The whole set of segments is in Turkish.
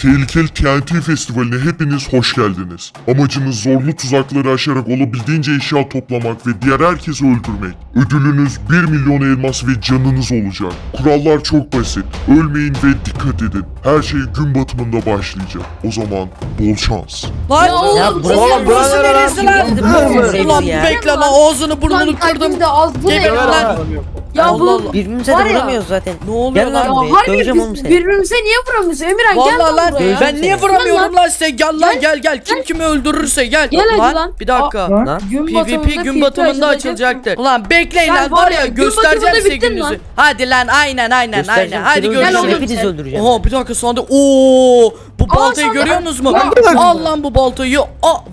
Tehlikeli TNT Festivali'ne hepiniz hoş geldiniz. Amacınız zorlu tuzakları aşarak olabildiğince eşya toplamak ve diğer herkesi öldürmek. Ödülünüz 1 milyon elmas ve canınız olacak. Kurallar çok basit. Ölmeyin ve dikkat edin. Her şey gün batımında başlayacak. O zaman bol şans. Lan Ya oğlum, ya bu burası ne burası lan? neresi lan? Burası Ulan ya. bekle lan ağzını burnunu Lan kırdım. kalbim de az bu ne Geber ya? lan. Ya Allah bu Allah. Birbirimize Var de ya. vuramıyoruz zaten. Ne oluyor Gel lan? lan. ya buraya, harbi döveceğim oğlum biz seni. birbirimize niye vuramıyorsun Emirhan gel Vallahi lan lan buraya. ben niye vuramıyorum lan size? Gel lan gel gel. Kim kimi öldürürse gel. Gel hadi lan. Bir dakika. Lan. Gün PvP batımında gün batımında açılacak. açılacaktır. Ulan bekleyin lan var ya, göstereceğim size gününüzü. Hadi lan aynen aynen aynen. Hadi görüşürüz. Hepinizi öldüreceğim. Oha bir dakika sandık. Oo bu Aa, baltayı sandık. görüyor musunuz mu? Al lan bu baltayı. Aa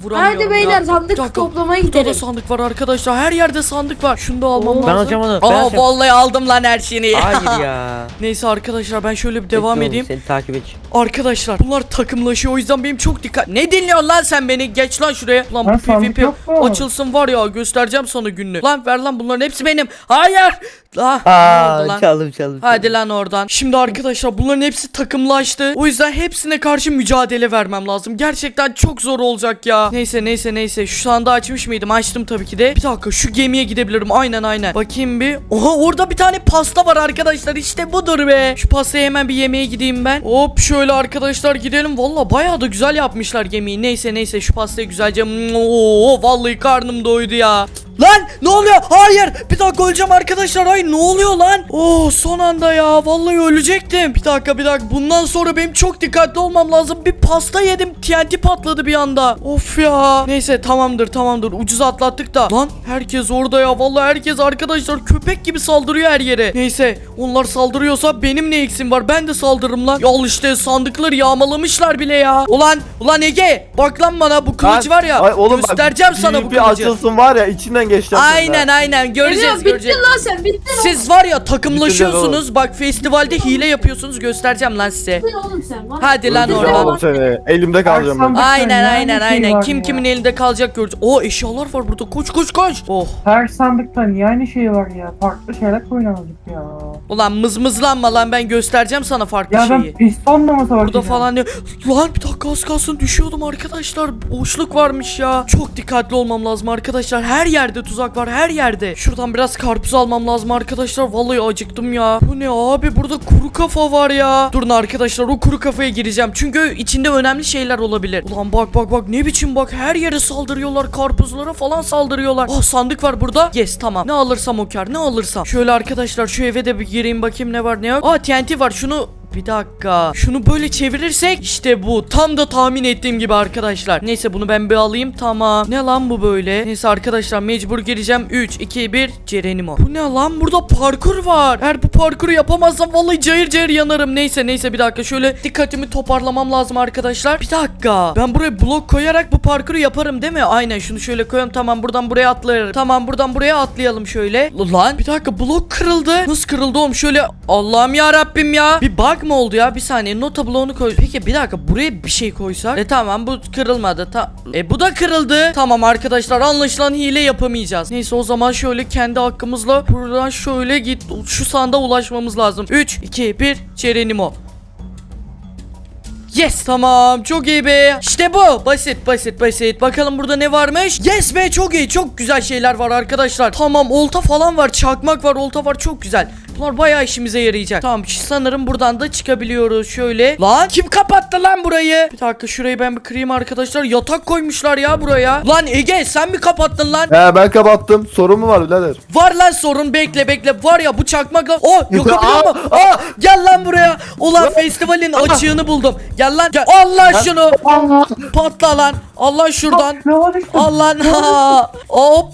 vuramıyorum Hadi beyler ya. sandık dakika. toplamaya Burada da gidelim. sandık var arkadaşlar. Her yerde sandık var. Şunu da almam Oo. lazım. Ben alacağım onu, ben Aa alacağım. vallahi aldım lan her şeyini. Hayır ya. Neyse arkadaşlar ben şöyle bir devam Bekle oğlum, edeyim. Seni takip edeceğim. Arkadaşlar bunlar takımlaşıyor o yüzden benim çok dikkat. Ne dinliyorsun lan sen beni? Geç lan şuraya. Lan Lan bu sandık PvP yok mu? açılsın var ya göstereceğim sana gününü. Lan ver lan bunların hepsi benim. Hayır. Ne Aa lan? çaldım çaldım. Hadi lan oradan. Şimdi arkadaşlar bunların hepsi takımlaştı. O yüzden hepsine karşı mücadele vermem lazım. Gerçekten çok zor olacak ya. Neyse neyse neyse. Şu sandığı açmış mıydım? Açtım tabii ki de. Bir dakika şu gemiye gidebilirim. Aynen aynen. Bakayım bir. Oha orada bir tane pasta var arkadaşlar. İşte budur be. Şu pastayı hemen bir yemeğe gideyim ben. Hop şöyle arkadaşlar gidelim. Valla bayağı da güzel yapmışlar gemiyi. Neyse neyse şu pastayı güzelce. Oo vallahi karnım doydu ya. Lan ne oluyor? Hayır. Bir dakika öleceğim arkadaşlar. Ay ne oluyor lan? Oo son anda ya. Vallahi ölecektim. Bir dakika bir dakika. Bundan sonra benim çok dikkatli olmam lazım. Bir pasta yedim. TNT patladı bir anda. Of ya. Neyse tamamdır tamamdır. Ucuz atlattık da. Lan herkes orada ya. Vallahi herkes arkadaşlar köpek gibi saldırıyor her yere. Neyse onlar saldırıyorsa benim ne eksim var? Ben de saldırırım lan. Ya al işte sandıkları yağmalamışlar bile ya. Ulan ulan Ege bak lan bana bu kılıç var ya. ay oğlum bak, göstereceğim sana bu Bir kılıcı. açılsın var ya içinden geçeceğim. Aynen aynen göreceğiz bittin göreceğiz. lan sen bittin Siz var ya takımlaşıyorsunuz. Bak festivalde hile yapıyorsunuz. Göstereceğim lan size. bittin oğlum sen. var. Hadi lan Bittin oradan. Oğlum seni elimde kalacağım ben. sandık- Aynen Yani aynen şey aynen. var Kim ya. kimin elinde kalacak göreceğiz. O eşyalar var burada. Koş koş koş. Oh. Her sandıkta niye aynı şey var ya? Farklı şeyler koyulamadık ya. Ulan mızmızlanma lan ben göstereceğim sana farklı Ya ben şeyi. pistonla mı savaşacağım? Burada falan ne? Lan bir dakika az kalsın düşüyordum arkadaşlar. Boşluk varmış ya. Çok dikkatli olmam lazım arkadaşlar. Her yerde tuzak var her yerde. Şuradan biraz karpuz almam lazım arkadaşlar. Vallahi acıktım ya. Bu ne abi burada kuru kafa var ya. Durun arkadaşlar o kuru kafaya gireceğim. Çünkü içinde önemli şeyler olabilir. Ulan bak bak bak ne biçim bak her yere saldırıyorlar. Karpuzlara falan saldırıyorlar. Oh sandık var burada. Yes tamam. Ne alırsam o kar ne alırsam. Şöyle arkadaşlar şu eve de bir gireyim bakayım ne var ne yok. Aa TNT var şunu bir dakika. Şunu böyle çevirirsek işte bu. Tam da tahmin ettiğim gibi arkadaşlar. Neyse bunu ben bir alayım. Tamam. Ne lan bu böyle? Neyse arkadaşlar mecbur gireceğim. 3, 2, 1. Cerenimo. Bu ne lan? Burada parkur var. Eğer bu parkuru yapamazsam vallahi cayır cayır yanarım. Neyse neyse bir dakika. Şöyle dikkatimi toparlamam lazım arkadaşlar. Bir dakika. Ben buraya blok koyarak bu parkuru yaparım değil mi? Aynen şunu şöyle koyalım. Tamam buradan buraya atlayalım. Tamam buradan buraya atlayalım şöyle. Lan bir dakika blok kırıldı. Nasıl kırıldı oğlum? Şöyle Allah'ım ya Rabbim ya. Bir bug mı oldu ya? Bir saniye nota bloğunu koy. Peki bir dakika buraya bir şey koysak. E tamam bu kırılmadı. Ta e bu da kırıldı. Tamam arkadaşlar anlaşılan hile yapamayacağız. Neyse o zaman şöyle kendi hakkımızla buradan şöyle git şu sanda ulaşmamız lazım. 3 2 1 Cerenimo. Yes tamam çok iyi be İşte bu basit basit basit Bakalım burada ne varmış Yes be çok iyi çok güzel şeyler var arkadaşlar Tamam olta falan var çakmak var olta var çok güzel Bunlar bayağı işimize yarayacak. Tamam sanırım buradan da çıkabiliyoruz. Şöyle. Lan kim kapattı lan burayı? Bir dakika şurayı ben bir kırayım arkadaşlar. Yatak koymuşlar ya buraya. Lan Ege sen mi kapattın lan? He ben kapattım. Sorun mu var birader? Var lan sorun bekle bekle. Var ya bu çakmakla Oh yakabiliyor Aa, mu? Aa, gel lan buraya. Ulan festivalin açığını buldum. Gel lan gel. Allah şunu. Allah! Patla lan. Allah şuradan. Allah ha. Hop.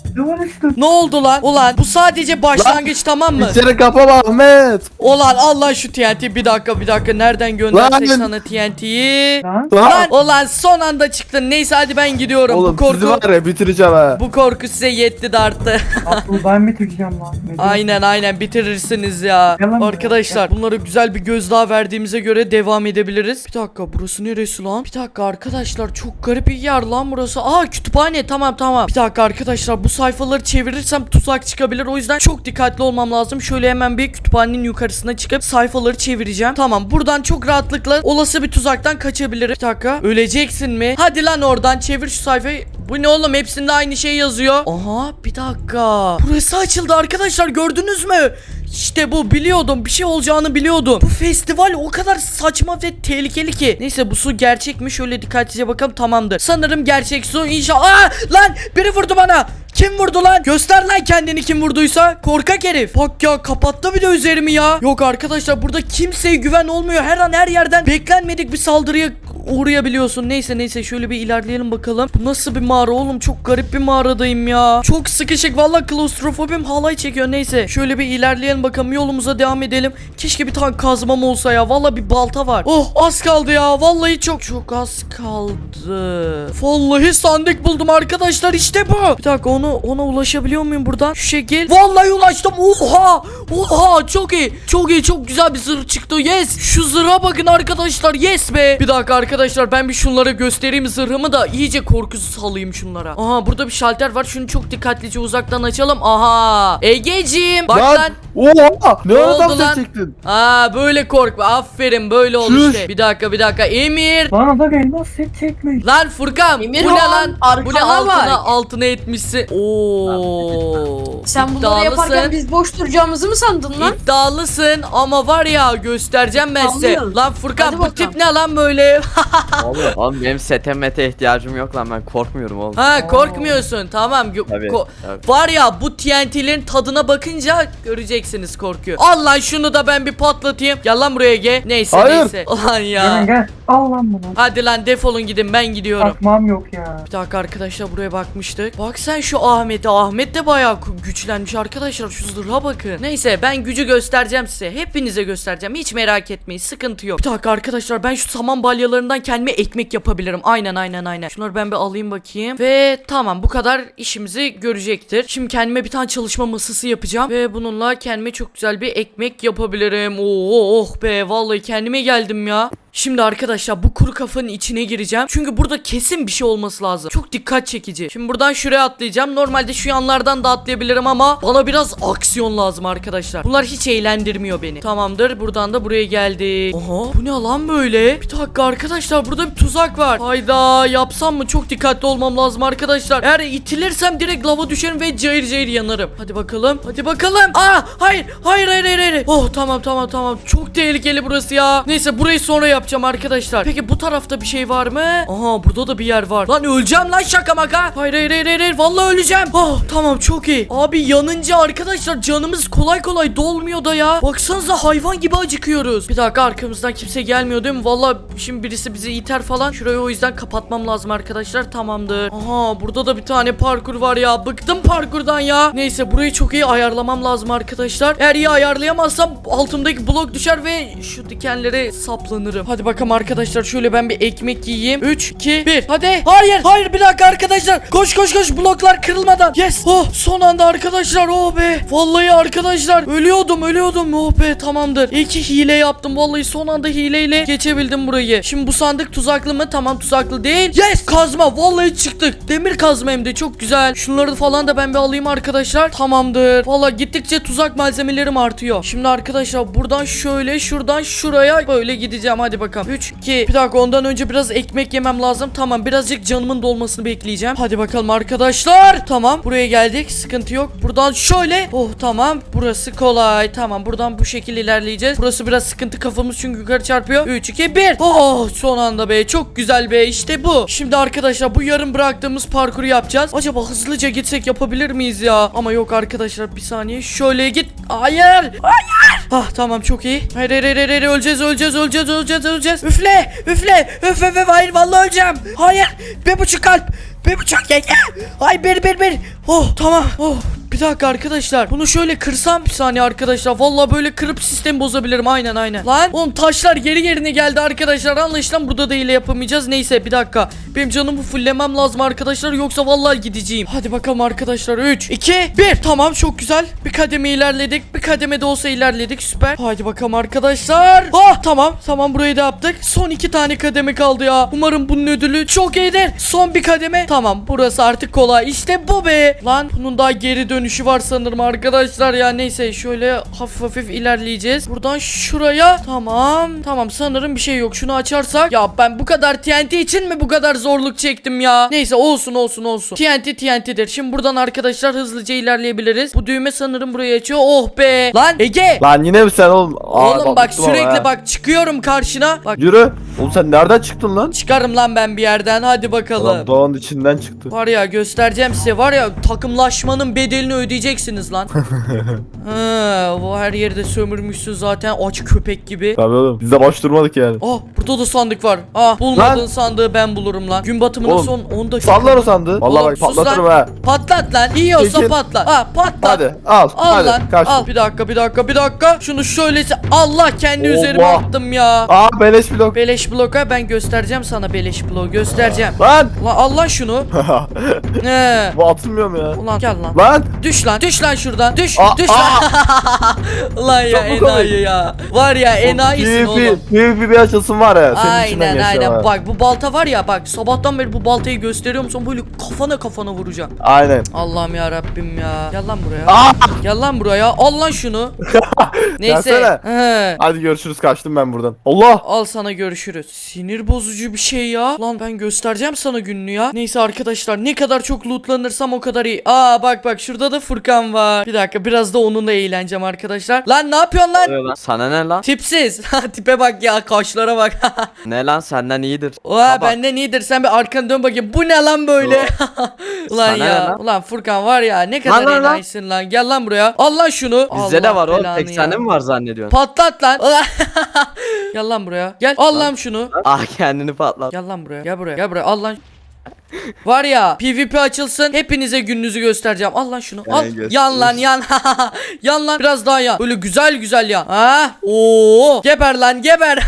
Ne oldu lan? Ulan bu sadece başlangıç tamam mı? İçeri kapama Ahmet. Ulan Allah şu TNT bir dakika bir dakika nereden göndersek Lan. sana TNT'yi? Lan. Lan ulan son anda çıktın. Neyse hadi ben gidiyorum. Oğlum bu sizi korku var ya bitireceğim ha. bu korku size yetti de arttı. Ben bitireceğim lan. Ne aynen aynen bitirirsiniz ya. Yalan mı? Arkadaşlar bunlara güzel bir gözdağı verdiğimize göre devam edebiliriz. Bir dakika burası neresi lan? Bir dakika arkadaşlar çok garip bir yer lan burası. Aa kütüphane tamam tamam. Bir dakika arkadaşlar bu sayfaları çevirirsem tuzak çıkabilir. O yüzden çok dikkatli olmam lazım. Şöyle hemen bir bir kütüphanenin yukarısına çıkıp sayfaları çevireceğim. Tamam buradan çok rahatlıkla olası bir tuzaktan kaçabilirim. Bir dakika. Öleceksin mi? Hadi lan oradan çevir şu sayfayı. Bu ne oğlum hepsinde aynı şey yazıyor. Aha bir dakika. Burası açıldı arkadaşlar gördünüz mü? İşte bu biliyordum bir şey olacağını biliyordum. Bu festival o kadar saçma ve tehlikeli ki. Neyse bu su gerçek mi? Şöyle dikkatlice bakalım tamamdır. Sanırım gerçek su inşallah. Aa, lan biri vurdu bana. Kim vurdu lan? Göster lan kendini kim vurduysa. Korkak herif. Bak ya kapattı bir de üzerimi ya. Yok arkadaşlar burada kimseye güven olmuyor. Her an her yerden beklenmedik bir saldırıya uğrayabiliyorsun. Neyse neyse şöyle bir ilerleyelim bakalım. Nasıl bir mağara oğlum? Çok garip bir mağaradayım ya. Çok sıkışık. Valla klostrofobim halay çekiyor. Neyse şöyle bir ilerleyelim bakalım. Yolumuza devam edelim. Keşke bir tane kazmam olsa ya. Valla bir balta var. Oh az kaldı ya. Vallahi çok çok az kaldı. Vallahi sandık buldum arkadaşlar. İşte bu. Bir dakika onu ona ulaşabiliyor muyum buradan? Şu şekil. Vallahi ulaştım. Oha! Oha! Çok iyi. Çok iyi. Çok güzel bir zırh çıktı. Yes. Şu zırha bakın arkadaşlar. Yes be. Bir dakika arkadaşlar ben bir şunlara göstereyim zırhımı da iyice korkusu salayım şunlara. Aha burada bir şalter var. Şunu çok dikkatlice uzaktan açalım. Aha. Egeciğim. Bak lan. Oha! Ne Ne oldu lan? çektin? Aa böyle korkma. Aferin böyle ol Şuş. işte. Bir dakika bir dakika. Emir. Lan adam elmas set çekmiş. Lan Furkan bu ne lan? Bu ne altına bak. altına etmişsin. Oo. Sen bunları yaparken İddialısın. biz boş duracağımızı mı sandın lan? İddialısın ama var ya göstereceğim ben size. Lan Furkan Hadi bu bakalım. tip ne lan böyle? Oğlum, oğlum benim sete mete ihtiyacım yok lan ben korkmuyorum oğlum. ha korkmuyorsun tamam. Tabii, ko- tabii. Var ya bu TNT'lerin tadına bakınca göreceksiniz korkuyor. al lan şunu da ben bir patlatayım. Gel lan buraya ge. Neyse Hayır. neyse. Lan Gel ya. gel. Al lan bunu. Hadi lan defolun gidin ben gidiyorum. Takmam yok ya. Bir dakika arkadaşlar buraya bakmıştık. Bak sen şu Ahmet'e. Ahmet de bayağı güçlenmiş arkadaşlar. Şu zırha bakın. Neyse ben gücü göstereceğim size. Hepinize göstereceğim. Hiç merak etmeyin. Sıkıntı yok. Bir dakika arkadaşlar ben şu saman balyalarından kendime ekmek yapabilirim. Aynen aynen aynen. Şunları ben bir alayım bakayım. Ve tamam bu kadar işimizi görecektir. Şimdi kendime bir tane çalışma masası yapacağım. Ve bununla kendime çok güzel bir ekmek yapabilirim. Oo, oh be vallahi kendime geldim ya. Şimdi arkadaşlar bu kuru kafanın içine gireceğim. Çünkü burada kesin bir şey olması lazım. Çok dikkat çekici. Şimdi buradan şuraya atlayacağım. Normalde şu yanlardan da atlayabilirim ama bana biraz aksiyon lazım arkadaşlar. Bunlar hiç eğlendirmiyor beni. Tamamdır. Buradan da buraya geldik. Aha bu ne lan böyle? Bir dakika arkadaşlar burada bir tuzak var. Hayda yapsam mı? Çok dikkatli olmam lazım arkadaşlar. Eğer itilirsem direkt lava düşerim ve cayır cayır yanarım. Hadi bakalım. Hadi bakalım. Aa hayır. Hayır hayır hayır. hayır. Oh tamam tamam tamam. Çok tehlikeli burası ya. Neyse burayı sonra yapacağım arkadaşlar. Peki bu tarafta bir şey var mı? Aha burada da bir yer var. Lan öleceğim lan şaka maka. Hayır hayır hayır hayır. Vallahi öleceğim. Oh tamam çok iyi. Abi yanınca arkadaşlar canımız kolay kolay dolmuyor da ya. Baksanıza hayvan gibi acıkıyoruz. Bir dakika arkamızdan kimse gelmiyor değil mi? Vallahi şimdi birisi bizi iter falan. Şurayı o yüzden kapatmam lazım arkadaşlar. Tamamdır. Aha burada da bir tane parkur var ya. Bıktım parkurdan ya. Neyse burayı çok iyi ayarlamam lazım arkadaşlar. Eğer iyi ayarlayamazsam altımdaki blok düşer ve şu dikenlere saplanırım. Hadi bakalım arkadaşlar şöyle ben bir ekmek yiyeyim. 3 2 1. Hadi. Hayır. Hayır bir dakika arkadaşlar. Koş koş koş bloklar kırılmadan. Yes. Oh son anda arkadaşlar. Oh be. Vallahi arkadaşlar ölüyordum ölüyordum. Oh be tamamdır. İyi hile yaptım. Vallahi son anda hileyle geçebildim burayı. Şimdi bu sandık tuzaklı mı? Tamam tuzaklı değil. Yes kazma. Vallahi çıktık. Demir kazma hem de çok güzel. Şunları falan da ben bir alayım arkadaşlar. Tamamdır. Vallahi gittikçe tuzak malzemelerim artıyor. Şimdi arkadaşlar buradan şöyle şuradan şuraya böyle gideceğim. Hadi bakalım. 3 2 Bir dakika ondan önce biraz ekmek yemem lazım. Tamam birazcık canımın dolmasını bekleyeceğim. Hadi bakalım arkadaşlar. Tamam buraya geldik. Sıkıntı yok. Buradan şöyle. Oh tamam. Burası kolay. Tamam buradan bu şekilde ilerleyeceğiz. Burası biraz sıkıntı kafamız çünkü yukarı çarpıyor. 3 2 1. Oh son anda be. Çok güzel be. İşte bu. Şimdi arkadaşlar bu yarım bıraktığımız parkuru yapacağız. Acaba hızlıca gitsek yapabilir miyiz ya? Ama yok arkadaşlar bir saniye. Şöyle git. Hayır. Hayır. Ah tamam çok iyi. Hayır hayır hayır, hayır. öleceğiz öleceğiz öleceğiz öleceğiz öleceğiz. Üfle üfle üf üf üf. hayır vallahi öleceğim. Hayır bir buçuk kalp. Bir buçuk yenge. Ay bir bir bir. Oh tamam. Oh bir dakika arkadaşlar. Bunu şöyle kırsam bir saniye arkadaşlar. Vallahi böyle kırıp sistemi bozabilirim. Aynen aynen. Lan oğlum taşlar geri yerine geldi arkadaşlar. Anlaşılan burada da hile yapamayacağız. Neyse bir dakika. Benim canımı fullemem lazım arkadaşlar. Yoksa vallahi gideceğim. Hadi bakalım arkadaşlar. 3, 2, 1. Tamam çok güzel. Bir kademe ilerledik. Bir kademe de olsa ilerledik. Süper. Hadi bakalım arkadaşlar. Ah tamam. Tamam burayı da yaptık. Son iki tane kademe kaldı ya. Umarım bunun ödülü çok iyidir. Son bir kademe. Tamam burası artık kolay. İşte bu be. Lan bunun daha geri dönüşü var sanırım arkadaşlar. Ya neyse şöyle hafif hafif ilerleyeceğiz. Buradan şuraya. Tamam. Tamam sanırım bir şey yok. Şunu açarsak. Ya ben bu kadar TNT için mi bu kadar zorluk çektim ya? Neyse olsun olsun olsun. TNT TNT'dir şimdi buradan arkadaşlar hızlıca ilerleyebiliriz. Bu düğme sanırım burayı açıyor. Oh be! Lan Ege! Lan yine mi sen oğlum? Aa, oğlum bak sürekli bak çıkıyorum karşına. Bak. Yürü. Oğlum sen nereden çıktın lan? çıkarım lan ben bir yerden. Hadi bakalım. Adam doğanın içinden çıktı. Var ya göstereceğim size. Var ya takımlaşmanın bedelini ödeyeceksiniz lan. ha, bu her yerde sömürmüşsün zaten aç köpek gibi. Tabii oğlum. Biz de boş durmadık yani. Ah burada da sandık var. Ah bulmadığın Lan. sandığı ben bulurum lan. Gün batımına Oğlum, son 10 dakika. Sallar o sandığı. Vallahi Oğlum, bak sus patlatırım lan. ha. Patlat lan. Yiyorsa Çekil. patlat. Ah patlat. Hadi al. Al hadi. lan. Kaç. Al bir dakika bir dakika bir dakika. Şunu şöylesi Allah kendi Allah. üzerime attım ya. Aa beleş blok. Beleş bloka ben göstereceğim sana beleş bloğu göstereceğim. Lan. Ulan al lan şunu. He. Bu atılmıyor mu ya? Ulan gel lan. Lan. Düş lan düş lan şuradan düş Aa, düş lan. Ulan ya Çok mu enayi ya. Var ya enayisin oğlum. PvP, PvP bir açılsın var ya. Senin Aynen aynen bak bu balta var ya bak sabahtan beri bu baltayı gösteriyorum sonra böyle kafana kafana vuracağım. Aynen. Allah'ım ya Rabbim ya. Gel lan buraya. Aa! Gel lan buraya. Al lan şunu. Neyse. He. Hadi görüşürüz kaçtım ben buradan. Allah. Al sana görüşürüz. Sinir bozucu bir şey ya. Lan ben göstereceğim sana gününü ya. Neyse arkadaşlar ne kadar çok lootlanırsam o kadar iyi. Aa bak bak şurada da Furkan var. Bir dakika biraz da onunla eğleneceğim arkadaşlar. Lan ne yapıyorsun lan? Oluyor lan. Sana ne lan? Tipsiz. Tipe bak ya kaşlara bak. Ne lan senden iyidir. Oha Baba. benden iyidir sen bir arkanı dön bakayım. Bu ne lan böyle? Ulan Sana ne ya. lan? Ulan Furkan var ya ne kadar Lan lan lan. enayisin lan. Gel lan buraya. Al lan şunu. Bizde Allah de var oğlum. belanı Tek ya. sende mi var zannediyorsun? Patlat lan. Ulan- Gel lan buraya. Gel. Al lan şunu. ah kendini patlat. Gel lan buraya. Gel buraya. Gel buraya. Al lan. Var ya PvP açılsın hepinize gününüzü göstereceğim. Al lan şunu. Al. göster. Yan lan yan. yan lan biraz daha yan. Böyle güzel güzel yan. Ha? Oo! Geber lan geber.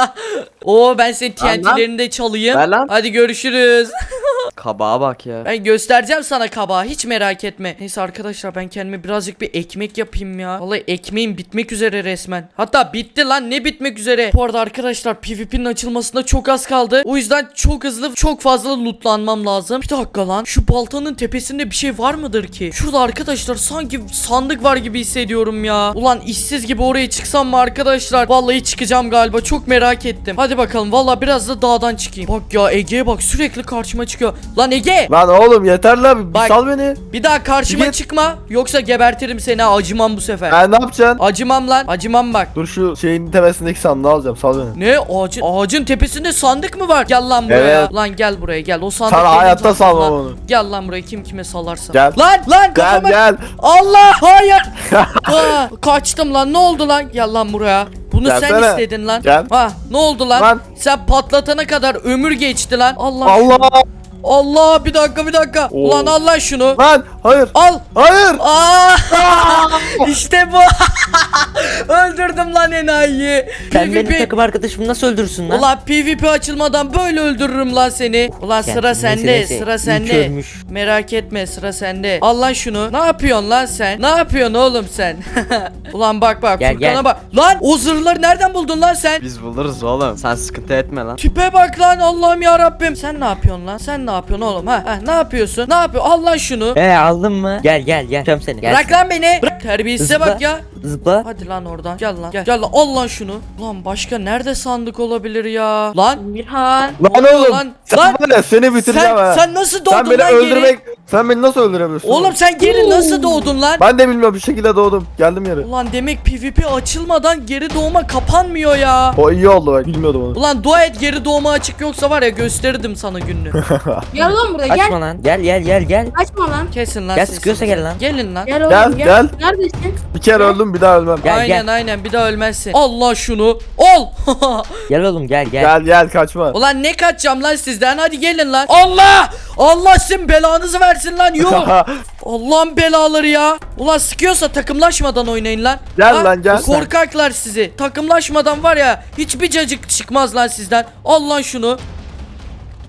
Oo ben senin. TNT'lerini de çalayım. Hadi görüşürüz. Kabağa bak ya. Ben göstereceğim sana kabağı hiç merak etme. Neyse arkadaşlar ben kendime birazcık bir ekmek yapayım ya. Vallahi ekmeğim bitmek üzere resmen. Hatta bitti lan ne bitmek üzere. Bu arada arkadaşlar PvP'nin açılmasına çok az kaldı. O yüzden çok hızlı çok fazla lootlanmam lazım. Bir dakika lan şu baltanın tepesinde bir şey var mıdır ki? Şurada arkadaşlar sanki sandık var gibi hissediyorum ya. Ulan işsiz gibi oraya çıksam mı arkadaşlar? Vallahi çıkacağım galiba çok merak ettim. Hadi bakalım vallahi biraz da dağdan çıkayım. Bak ya Ege'ye bak sürekli karşıma çıkıyor. Lan Ege Lan oğlum yeter lan. Bir Bak. sal beni. bir daha karşıma Git. çıkma yoksa gebertirim seni ha, acımam bu sefer. Ha ne yapacaksın? Acımam lan acımam bak. Dur şu şeyin tepesindeki sandığı alacağım. Sal beni. Ne ağacın ağacın tepesinde sandık mı var? Gel lan buraya. Evet. Lan gel buraya gel. O sandık Sana hayatta salmam onu. Gel lan buraya kim kime salarsa. Gel. Lan lan Gel kafama. gel. Allah hayır. Aa, kaçtım lan ne oldu lan? Gel lan buraya. Bunu sen Gelsene. istedin lan. Gel. Ha ne oldu lan? Lan. Sen patlatana kadar ömür geçti lan. Allah. Allah. Allah bir dakika bir dakika. Oo. Ulan al lan şunu. Lan hayır. Al. Hayır. Aa! işte bu. Öldürdüm lan enayiyi. Sen benim PvP. takım arkadaşımı nasıl öldürürsün lan? Ulan PvP açılmadan böyle öldürürüm lan seni. Ulan sıra Kendisi sende, neyse, sıra sende. ölmüş. Merak etme sıra sende. Al lan şunu. Ne yapıyorsun lan sen? Ne yapıyorsun oğlum sen? Ulan bak bak Gel, Furkan'a gel. bak. Lan o zırhları nereden buldun lan sen? Biz buluruz oğlum. Sen sıkıntı etme lan. Tipe bak lan Allah'ım ya Rabbim. Sen ne yapıyorsun lan? Sen ne yapıyorsun oğlum? Ha, ha ne yapıyorsun? Ne yapıyor? Al lan şunu. Ee aldın mı? Gel gel gel. Tutacağım seni. Gel. Bırak lan beni. Bırak. Terbiyesize Zıpla. bak ya. Zıpla. Hadi lan oradan. Gel lan. Gel. Gel lan. Al lan şunu. Lan başka nerede sandık olabilir ya? Lan. Mirhan. Lan oğlum. Lan, Sen lan. var ya seni bitireceğim Sen, ha. sen nasıl Sen doğdun beni lan öldürmek. geri? Sen beni nasıl öldürebilirsin? Oğlum sen geri nasıl doğdun lan? Ben de bilmiyorum bir şekilde doğdum. Geldim yere. Ulan demek PvP açılmadan geri doğma kapanmıyor ya. O iyi oldu bak bilmiyordum onu. Ulan dua et geri doğma açık yoksa var ya gösterirdim sana gününü. Gel oğlum buraya gel. Kaçma lan. Gel gel gel gel. Kaçma lan. Kesin lan Gel sesinizi. sıkıyorsa gel lan. Gelin lan. Gel oğlum Gel, gel. gel. Neredesin? Bir kere öldüm bir daha ölmem. Gel, aynen gel. aynen bir daha ölmezsin. Allah şunu. Ol. Gel oğlum gel gel. Gel gel kaçma. Ulan ne kaçacağım lan sizden hadi gelin lan. Allah! Allah sizin belanızı versin lan yok. Allah'ın belaları ya. Ulan sıkıyorsa takımlaşmadan oynayın lan. Gel lan, gel. Korkaklar sizi. Takımlaşmadan var ya hiçbir cacık çıkmaz lan sizden. Al lan şunu.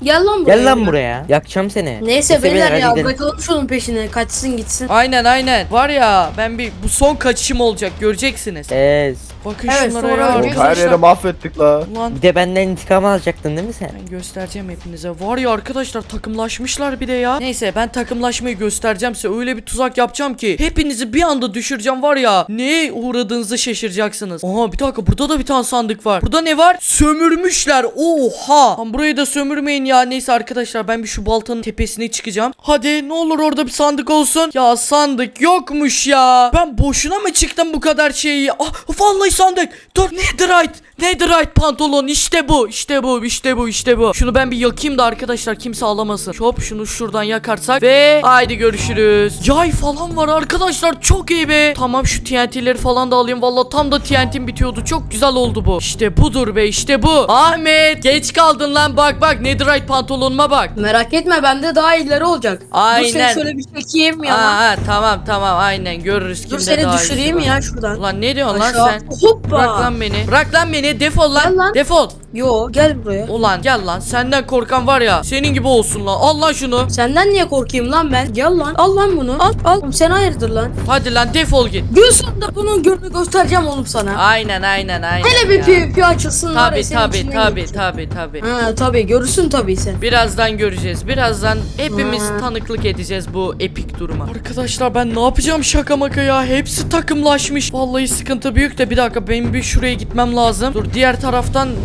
Gel lan buraya. Gel lan buraya. Yakacağım seni. Neyse beyler ya gidelim. bırakalım şunun peşine kaçsın gitsin. Aynen aynen. Var ya ben bir bu son kaçışım olacak göreceksiniz. Ez. Bakın Evet, şunlara sonra ya Oğlum, her yeri mahvettik la. Ulan Bir de benden intikam alacaktın değil mi sen? ben göstereceğim hepinize. Var ya arkadaşlar takımlaşmışlar bir de ya. Neyse ben takımlaşmayı göstereceğim size. Öyle bir tuzak yapacağım ki hepinizi bir anda düşüreceğim var ya. Neye uğradığınızı şaşıracaksınız. Aha bir dakika burada da bir tane sandık var. Burada ne var? Sömürmüşler. Oha. Lan burayı da sömürmeyin ya. Neyse arkadaşlar ben bir şu baltanın tepesine çıkacağım. Hadi ne olur orada bir sandık olsun. Ya sandık yokmuş ya. Ben boşuna mı çıktım bu kadar şeyi? Ah vallahi sandık. Dur netherite. Netherite pantolon işte bu. işte bu. işte bu. işte bu. Şunu ben bir yakayım da arkadaşlar kimse alamasın. Hop şunu şuradan yakarsak ve haydi görüşürüz. Yay falan var arkadaşlar çok iyi be. Tamam şu TNT'leri falan da alayım. Vallahi tam da TNT'm bitiyordu. Çok güzel oldu bu. İşte budur be işte bu. Ahmet geç kaldın lan bak bak netherite pantolonuma bak. Merak etme bende daha iyileri olacak. Dur Aynen. seni şöyle bir çekeyim ya. Aa, tamam tamam aynen görürüz Dur kimde seni daha düşüreyim iyisi var. ya şuradan. Ulan ne diyorsun lan Aşağı. sen? Hoppa. Bırak lan beni. Bırak lan beni. Defol lan. Gel lan. Defol. Yo gel buraya. Ulan gel lan. Senden korkan var ya. Senin gibi olsun lan. Al lan şunu. Senden niye korkayım lan ben? Gel lan. Al lan bunu. Al al. Oğlum sen hayırdır lan? Hadi lan defol git. Gün sonunda bunun gününü göstereceğim oğlum sana. Aynen aynen aynen. Hele bir. PvP açılsın Tabi tabi tabi tabi tabi. Ha tabi görürsün tabi sen. Birazdan göreceğiz. Birazdan hepimiz Hmm. tanıklık edeceğiz bu epik duruma. Arkadaşlar ben ne yapacağım şaka maka ya? Hepsi takımlaşmış. Vallahi sıkıntı büyük de bir dakika benim bir şuraya gitmem lazım. Dur diğer taraftan mı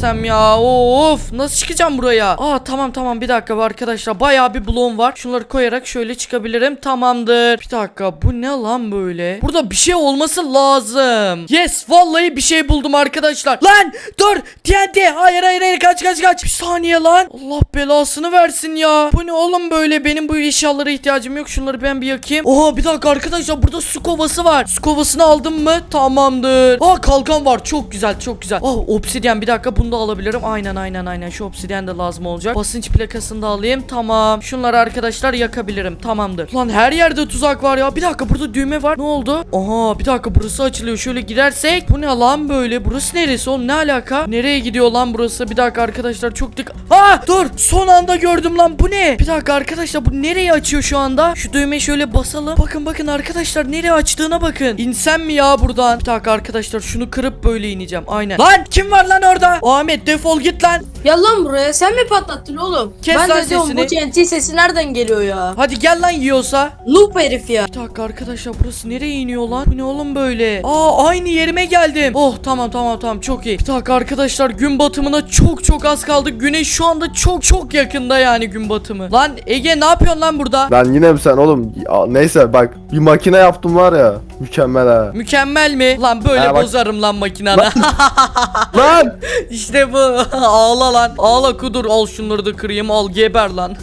gitsem ya? Of nasıl çıkacağım buraya? Aa tamam tamam bir dakika arkadaşlar. Bayağı bir bloğum var. Şunları koyarak şöyle çıkabilirim. Tamamdır. Bir dakika bu ne lan böyle? Burada bir şey olması lazım. Yes vallahi bir şey buldum arkadaşlar. Lan dur TNT. Hayır hayır hayır kaç kaç kaç. Bir saniye lan. Allah belasını versin ya. Bu ne oğlum böyle? Benim bu eşyalara ihtiyacım yok. Şunları ben bir yakayım. Oha bir dakika arkadaşlar burada su kovası var. Su kovasını aldım mı? Tamamdır. Aa kalkan var. Çok güzel çok güzel. Oh obsidyen bir dakika bunu da alabilirim. Aynen aynen aynen. Şu obsidyen de lazım olacak. Basınç plakasını da alayım. Tamam. Şunları arkadaşlar yakabilirim. Tamamdır. Lan her yerde tuzak var ya. Bir dakika burada düğme var. Ne oldu? Aha bir dakika burası açılıyor. Şöyle girersek. Bu ne lan böyle? Burası neresi oğlum? Ne alaka? Nereye gidiyor lan burası? Bir dakika arkadaşlar çok dik. Aa dur. Son anda gördüm lan. Bu ne? Bir dakika arkadaşlar bu nereye açıyor şu anda? Şu düğmeye şöyle basalım. Bakın bakın arkadaşlar nereye açtığına bakın. İnsem mi ya buradan? Bir dakika arkadaşlar şunu kırıp böyle ineceğim. Aynen. Lan kim var lan orada? Ahmet defol git lan. Gel lan buraya sen mi patlattın oğlum? Kes ben lan de diyorum bu. TNT sesi nereden geliyor ya? Hadi gel lan yiyorsa. Noob herif ya. Bir dakika arkadaşlar burası nereye iniyor lan? Bu ne oğlum böyle? Aa aynı yerime geldim. Oh tamam tamam tamam çok iyi. Bir dakika arkadaşlar gün batımına çok çok az kaldı. Güneş şu anda çok çok yakında yani gün batımı. Lan Ege ne yapıyorsun lan burada? Lan yine mi sen oğlum? Ya, neyse bak bir makine yaptım var ya. Mükemmel ha. Mükemmel mi? Lan böyle Ha, bak- bozarım lan makinanı. Lan! işte bu. Ağla lan. Ağla kudur. Al şunları da kırayım. Al geber lan.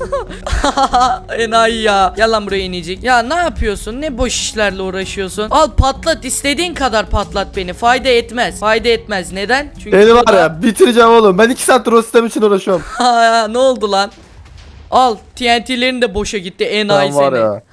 Enayi ya. Gel lan buraya inecek. Ya ne yapıyorsun? Ne boş işlerle uğraşıyorsun? Al patlat. istediğin kadar patlat beni. Fayda etmez. Fayda etmez. Neden? Çünkü Beni var ya bitireceğim oğlum. Ben iki saattir o sistem için uğraşıyorum. Ha, ne oldu lan? Al TNT'lerin de boşa gitti enayi var seni. ya.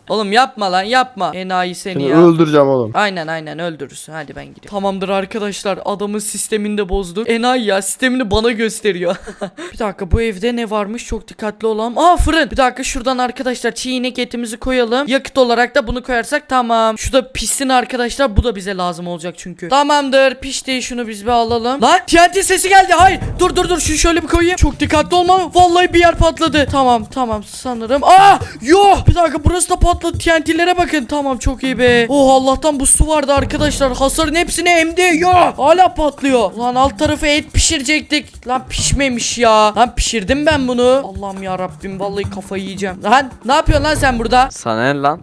Oğlum yapma lan yapma. Enayi seni Seni ya. öldüreceğim oğlum. Aynen aynen öldürürsün. Hadi ben gidiyorum. Tamamdır arkadaşlar. Adamın sistemini de bozduk. Enayi ya sistemini bana gösteriyor. bir dakika bu evde ne varmış? Çok dikkatli olalım. Aa fırın. Bir dakika şuradan arkadaşlar çiğ inek etimizi koyalım. Yakıt olarak da bunu koyarsak tamam. Şu da pişsin arkadaşlar. Bu da bize lazım olacak çünkü. Tamamdır. Pişti. Şunu biz bir alalım. Lan TNT sesi geldi. Hayır. Dur dur dur. Şunu şöyle bir koyayım. Çok dikkatli olmam. Vallahi bir yer patladı. Tamam tamam sanırım. Aa yo. Bir dakika burası da patladı. TNT'lere bakın. Tamam çok iyi be. Oh Allah'tan bu su vardı arkadaşlar. Hasarın hepsini emdi. Yo. Hala patlıyor. Lan alt tarafı et pişirecektik. Lan pişmemiş ya. Lan pişirdim ben bunu. Allah'ım ya Rabbim vallahi kafayı yiyeceğim. Lan ne yapıyorsun lan sen burada? Sana lan?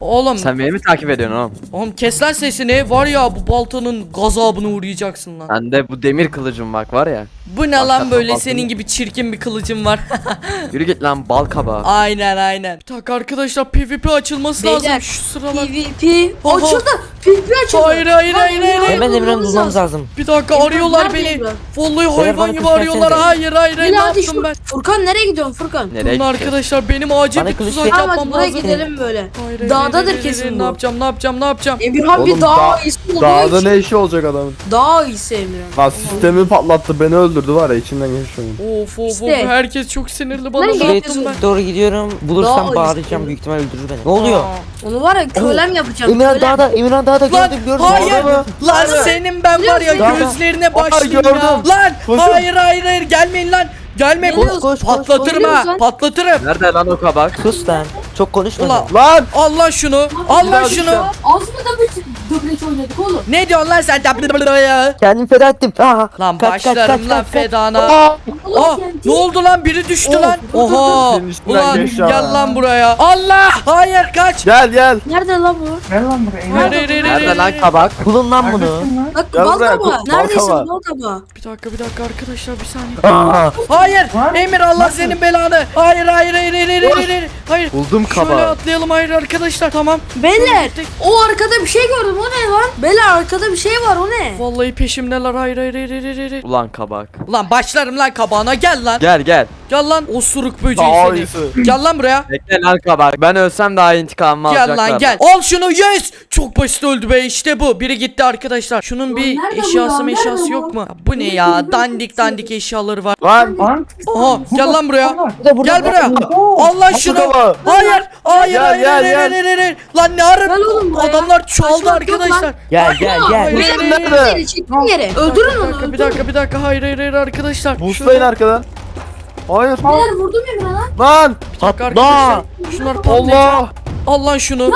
Oğlum, Sen beni mi takip ediyorsun oğlum? oğlum kes lan sesini. Var ya bu baltanın gazabına uğrayacaksın lan. Bende bu demir kılıcım bak var ya. Bu ne lan Hakikaten böyle baltanı- senin gibi çirkin bir kılıcın var. Yürü git lan bal kabağı. aynen aynen. Bir dakika arkadaşlar PvP açılması Beyler, lazım şu sıralar. PvP Oha. açıldı. PvP açıldı. Hayır, hayır, Lan hayır, hayır, hayır. Hemen Emirhan'ı bulmamız lazım. Bir dakika Emre, arıyorlar nerede beni. Emre? Vallahi hayvan bana gibi arıyorlar. Hayır hayır hayır ne hadi yaptım şu ben? Furkan nereye gidiyorsun Furkan? Nereye Bunun gideceğiz? arkadaşlar benim acil Bana bir kılıç tuzak ver. Tamam yapmam hadi buraya lazım. gidelim böyle. Hayır, hayır, Dağdan dağdadır kesin Ne bu. yapacağım ne yapacağım ne yapacağım? Emirhan Oğlum bir dağ dağ- iyisi olduğu Dağda için- ne işi olacak adamın? Dağ iyisi Emirhan. Ha sistemi patlattı beni öldürdü var ya içinden geçiyorum. Of of İşte. of herkes çok sinirli bana Nereye ne Şuraya ben? doğru gidiyorum. Daha Bulursam iyisi. bağıracağım büyük ihtimal öldürür beni. Ne oluyor? Aa. Onu var ya kölem yapacağım. Emirhan kölem. dağda, Emirhan dağda Lan gördüm gördüm. hayır Orada mı? lan senin ben var ya gözlerine başlayayım gördüm. ya. Lan hayır hayır hayır gelmeyin lan. Gelme Koş, koş, koş, patlatırım koş. ha patlatırım. Nerede lan o kabak? Sus lan. Çok konuşma. Ulan sen. Lan! Allah şunu Allah şunu. ya. Az mı da bir döbreç oynadık oğlum? Ne diyorsun lan sen? ya? Kendimi feda ettim. Aa, Lan kaç, kaç, başlarım kaç, lan kaç, kaç. fedana. Aa! Aa ne oldu lan biri düştü Of, lan. dur, dur, dur, Oha. senin üstünden Ulan gel lan buraya. Allah hayır kaç. Gel gel. Nerede lan bu? Gel lan buraya. Hayır, Nerede lan kabak? Bulun lan bunu. Neredesin lan? Bak Gel bal buraya, kabağı. bal Neredesin kabağı. bal kabağı? Bir dakika bir dakika arkadaşlar bir saniye. Aa, Hayır Lan. Emir Allah senin belanı. Hayır hayır hayır hayır hayır hayır. hayır. Hayır. Buldum Şöyle kabağı. atlayalım hayır arkadaşlar tamam. Beyler o arkada bir şey gördüm o ne lan? Beyler arkada bir şey var o ne? Vallahi peşimdeler hayır hayır hayır hayır hayır. Ulan kabak. Lan başlarım lan kabağına gel lan. Gel gel. Gel lan osuruk böceği Daha seni. iyisi. Gel lan buraya. Bekle lan kabak. Ben ölsem daha intikamımı Gel alacaklar. lan gel. Al şunu yes. Çok basit öldü be işte bu. Biri gitti arkadaşlar. Şunun bir nerede bu eşyası ya? meşyası Nerede yok bu? mu? Bu ne ya? Dandik dandik eşyaları var. Lan! Lan. Aha gel lan buraya. Burada. burada burada. Gel buraya. Oo. Al lan Kapı şunu. kapağı. Hayır. Hayır Gel, hayır gel, hayır gel. hayır hayır, hayır. Lan ne ara Gel oğlum buraya. adamlar çoğaldı Kaçmak yok arkadaşlar. Gel gel gel. Hayır, hayır, hayır. yere. Öldürün onu bir dakika bir dakika hayır hayır hayır arkadaşlar. Boostlayın arkadan. Hayır. Beyler vurdum ya lan. Lan! Atla. Şunlar patlayacak. Allah! Al lan şunu.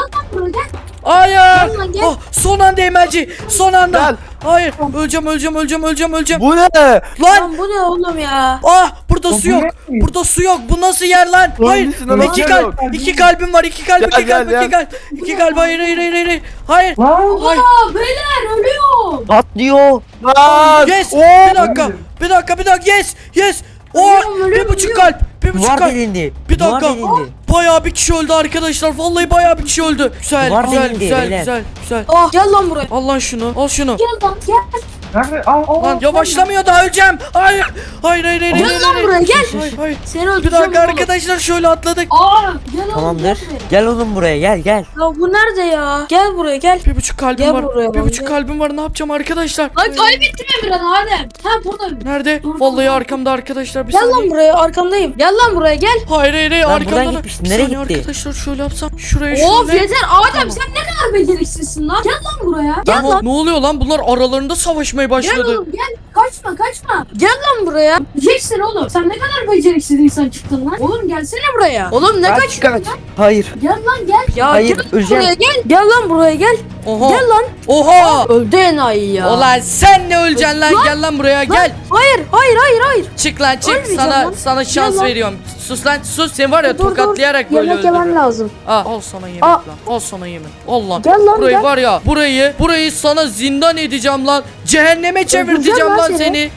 Hayır. Lan. Ah, son anda emelci. Son anda. Gel. Hayır. Öleceğim öleceğim öleceğim öleceğim öleceğim. Bu ne? Lan. Lan bu ne oğlum ya? Ah burada Bu su yok. ne? Burada su yok. Bu nasıl yer lan? Hayır. içinde nasıl İki kalp. yok? iki kalbim var. iki kalp. Gel, iki kalp. gel, iki kalp. İki kalp. Hayır hayır hayır hayır. Hayır. Hayır. Aa beyler ölüyor. Patlıyor. Lan! Yes. Oo! Bir dakika. Bir dakika bir dakika. Yes. Yes. Oh, bir buçuk kalp. Bir buçuk Duvar kalp. delindi. Bir Duvar dakika. delindi. Bayağı bir kişi öldü arkadaşlar. Vallahi bayağı bir kişi öldü. Güzel, Duvar güzel, delindi, güzel, beyler. güzel, güzel. Ah gel lan buraya. Al lan şunu. Al şunu. Gel lan gel. Nerede? Al al. Lan al. yavaşlamıyor da öleceğim. Hayır. Hayır hayır hayır. Gel hayır, lan hayır. buraya, gel. Hayır, hayır. Seni Bir öldüreceğim dakika oğlum. arkadaşlar şöyle atladık. Aa gel oğlum Tamamdır. gel buraya. Gel oğlum buraya gel gel. Ya bu nerede ya? Gel buraya gel. Bir buçuk kalbim Gel var. buraya bir lan, buçuk gel. kalbim var. Ne yapacağım arkadaşlar? Lan kaybettim Emirhan Adem. Ha buradayım. Nerede? Dur, Vallahi dur. arkamda arkadaşlar bir Gel lan saniye. buraya arkandayım. Gel lan buraya gel. Hayır hayır hayır Lan buradan arkamda. Bir nereye saniye gitti? arkadaşlar şöyle yapsam. Şuraya Of şöyle. yeter Adem sen ne kadar beceriksizsin lan. Gel lan buraya. Gel lan. ne oluyor lan? Bunlar aralarında savaşmaya Gel başladı. oğlum gel. Kaçma kaçma. Gel lan buraya. Yiyeceksin oğlum. Sen ne kadar beceriksiz insan çıktın lan. Oğlum gelsene buraya. Oğlum ne Kaç kaç. lan? Hayır. Gel lan gel. Ya Hayır, gel öleceğim. buraya gel. Gel lan buraya gel. Oha. Gel lan. Oha. Öldü enayi ya. Ulan sen ne öleceksin lan? Gel lan buraya gel. Hayır hayır hayır hayır. Çık lan çık Ölmeyeceğim sana lan. sana şans lan. veriyorum. Sus lan sus sen var ya Dur, dur. tokatlayarak böyle Yemek yemem öldürürüm. lazım. Al, al sana yemek Aa. lan. Al sana yemek. Al lan. Gel lan burayı gel. var ya burayı burayı sana zindan edeceğim lan. Cehenneme çevirteceğim lan lan seni. seni.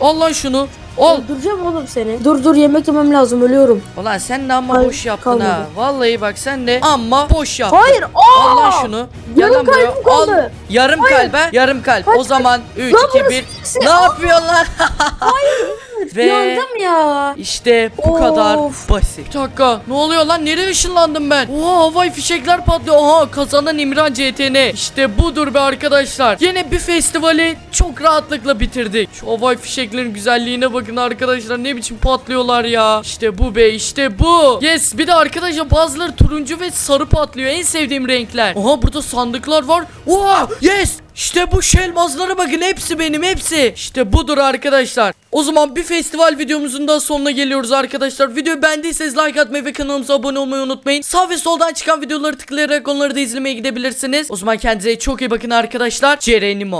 Al lan şunu. Al. Öldüreceğim oğlum seni. Dur dur yemek yemem lazım ölüyorum. Ulan sen de amma Kal- boş yaptın kalmadı. ha. Vallahi bak sen de amma boş yaptın. Hayır. Al lan Aa! şunu. Gel Yarım lan buraya. kalbim kaldı. Al. Yarım kalp ha. Yarım kalp. Kaç o zaman 3 Lan 2 burası 1. neresi? Ne yapıyorsun lan? Ve Yandım ya. işte bu Of. kadar basit. Bir dakika ne oluyor lan nereye ışınlandım ben? Oha havai fişekler patlıyor. Oha kazanan İmran CTN. İşte budur be arkadaşlar. Yine bir festivali çok rahatlıkla bitirdik. Şu havai fişeklerin güzelliğine bakın arkadaşlar ne biçim patlıyorlar ya. İşte bu be işte bu. Yes bir de arkadaşlar bazıları turuncu ve sarı patlıyor. En sevdiğim renkler. Oha burada sandıklar var. Oha yes işte bu şu elmaslara bakın hepsi benim hepsi. İşte budur arkadaşlar. O zaman bir festival videomuzun da sonuna geliyoruz arkadaşlar. Videoyu beğendiyseniz like atmayı ve kanalımıza abone olmayı unutmayın. Sağ ve soldan çıkan videoları tıklayarak onları da izlemeye gidebilirsiniz. O zaman kendinize çok iyi bakın arkadaşlar. Cerenimo.